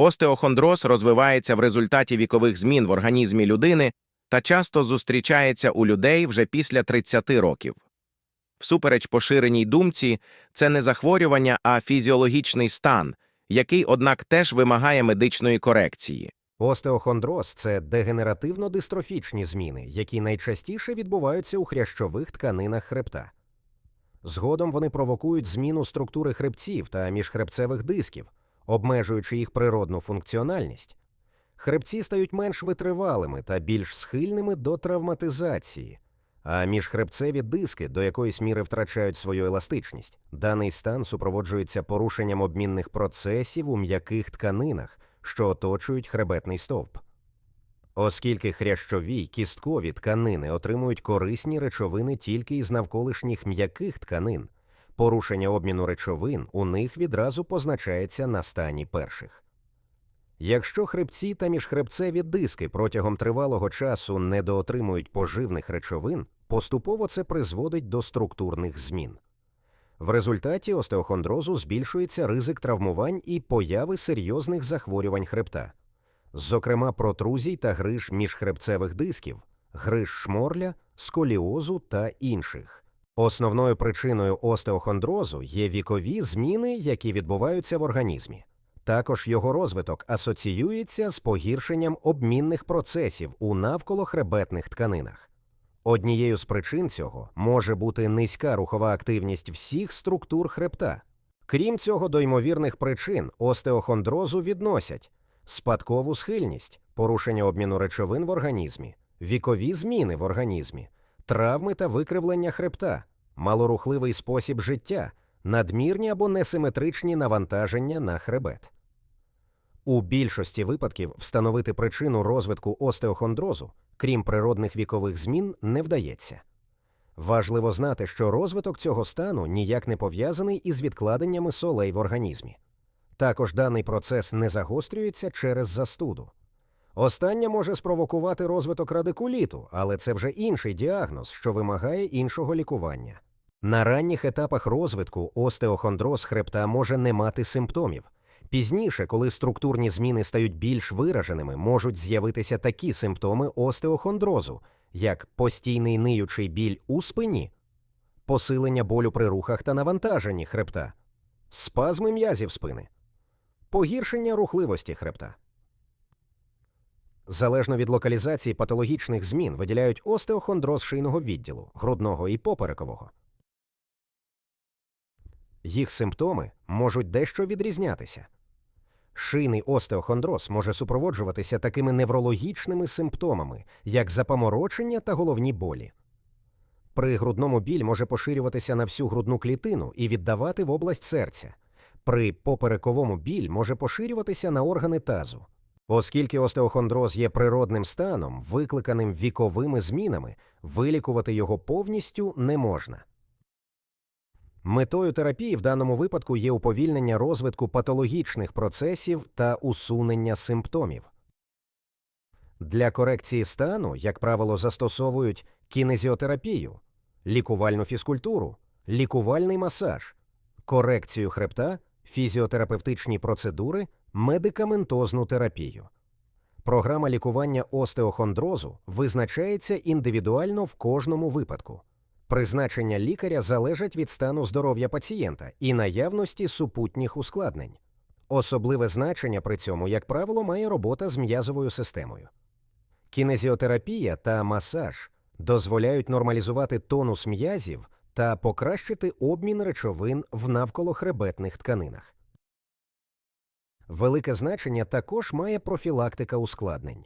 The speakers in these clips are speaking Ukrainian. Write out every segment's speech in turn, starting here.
Остеохондроз розвивається в результаті вікових змін в організмі людини та часто зустрічається у людей вже після 30 років. Всупереч поширеній думці, це не захворювання, а фізіологічний стан, який, однак, теж вимагає медичної корекції. Остеохондроз це дегенеративно-дистрофічні зміни, які найчастіше відбуваються у хрящових тканинах хребта. Згодом вони провокують зміну структури хребців та міжхребцевих дисків, обмежуючи їх природну функціональність. Хребці стають менш витривалими та більш схильними до травматизації, а міжхребцеві диски до якоїсь міри втрачають свою еластичність. Даний стан супроводжується порушенням обмінних процесів у м'яких тканинах, що оточують хребетний стовп. Оскільки хрящові кісткові тканини отримують корисні речовини тільки із навколишніх м'яких тканин, порушення обміну речовин у них відразу позначається на стані перших. Якщо хребці та міжхребцеві диски протягом тривалого часу недоотримують поживних речовин, поступово це призводить до структурних змін. В результаті остеохондрозу збільшується ризик травмувань і появи серйозних захворювань хребта, зокрема протрузій та гриж міжхребцевих дисків, гриж шморля, сколіозу та інших. Основною причиною остеохондрозу є вікові зміни, які відбуваються в організмі. Також його розвиток асоціюється з погіршенням обмінних процесів у навколохребетних тканинах. Однією з причин цього може бути низька рухова активність всіх структур хребта. Крім цього, до ймовірних причин остеохондрозу відносять спадкову схильність, порушення обміну речовин в організмі, вікові зміни в організмі, травми та викривлення хребта, малорухливий спосіб життя, надмірні або несиметричні навантаження на хребет. У більшості випадків встановити причину розвитку остеохондрозу, крім природних вікових змін, не вдається. Важливо знати, що розвиток цього стану ніяк не пов'язаний із відкладеннями солей в організмі. Також даний процес не загострюється через застуду. Остання може спровокувати розвиток радикуліту, але це вже інший діагноз, що вимагає іншого лікування. На ранніх етапах розвитку остеохондроз хребта може не мати симптомів. Пізніше, коли структурні зміни стають більш вираженими, можуть з'явитися такі симптоми остеохондрозу, як постійний ниючий біль у спині, посилення болю при рухах та навантаженні хребта, спазми м'язів спини, погіршення рухливості хребта. Залежно від локалізації патологічних змін виділяють остеохондроз шийного відділу, грудного і поперекового. Їх симптоми можуть дещо відрізнятися. Шийний остеохондроз може супроводжуватися такими неврологічними симптомами, як запаморочення та головні болі. При грудному біль може поширюватися на всю грудну клітину і віддавати в область серця. При поперековому біль може поширюватися на органи тазу. Оскільки остеохондроз є природним станом, викликаним віковими змінами, вилікувати його повністю не можна. Метою терапії в даному випадку є уповільнення розвитку патологічних процесів та усунення симптомів. Для корекції стану, як правило, застосовують кінезіотерапію, лікувальну фізкультуру, лікувальний масаж, корекцію хребта, фізіотерапевтичні процедури, медикаментозну терапію. Програма лікування остеохондрозу визначається індивідуально в кожному випадку. Призначення лікаря залежать від стану здоров'я пацієнта і наявності супутніх ускладнень. Особливе значення при цьому, як правило, має робота з м'язовою системою. Кінезіотерапія та масаж дозволяють нормалізувати тонус м'язів та покращити обмін речовин в навколохребетних тканинах. Велике значення також має профілактика ускладнень.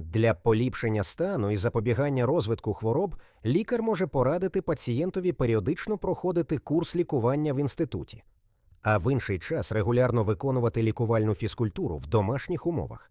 Для поліпшення стану і запобігання розвитку хвороб лікар може порадити пацієнтові періодично проходити курс лікування в інституті, а в інший час регулярно виконувати лікувальну фізкультуру в домашніх умовах.